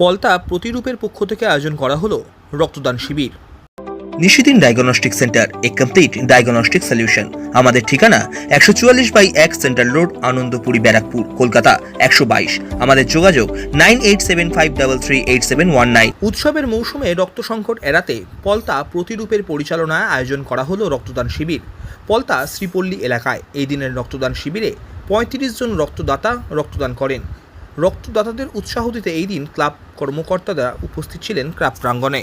পলতা প্রতিরূপের পক্ষ থেকে আয়োজন করা হলো রক্তদান শিবির। নিশিদিন ডায়াগনস্টিক সেন্টার এ কমপ্লিট ডায়াগনস্টিক সলিউশন আমাদের ঠিকানা একশো চুয়াল্লিশ বাই এক সেন্ট্রাল রোড আনন্দপুরি ব্যারাকপুর কলকাতা একশো বাইশ। আমাদের যোগাযোগ nine eight seven five double three eight seven one nine. উৎসবের মৌসুমে রক্ত সংকট এড়াতে পলতা প্রতিরূপের পরিচালনায় আয়োজন করা হলো রক্তদান শিবির। পলতা শ্রীপল্লী এলাকায় এই দিনের রক্তদান শিবিরে পঁয়ত্রিশ জন রক্তদাতা রক্তদান করেন। রক্তদাতাদের উৎসাহ দিতে এই দিন ক্লাব কর্মকর্তারা উপস্থিত ছিলেন ক্লাব প্রাঙ্গণে।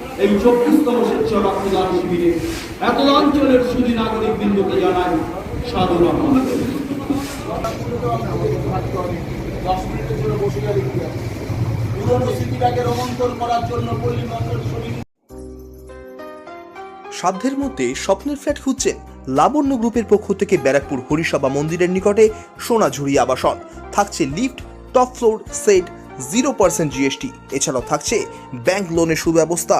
এই চব্বিশতম স্বেচ্ছা রক্তদান শিবিরে এত অঞ্চলের সুদী নাগরিক বৃন্দকে জানাই সাধু আমাদের দশ মিনিটের জন্য বসে যাবে পুরনো স্মৃতিটাকে রোমন্থন করার জন্য পল্লীমঙ্গল সমিতি সাধ্যের মধ্যে স্বপ্নের ফ্ল্যাট খুঁজছেন লাবণ্য গ্রুপের পক্ষ থেকে ব্যারাকপুর হরিসভা মন্দিরের নিকটে সোনাঝুরি আবাসন। থাকছে lift, top floor, set zero percent GST এছাড়াও থাকছে ব্যাংক লোনের সুব্যবস্থা।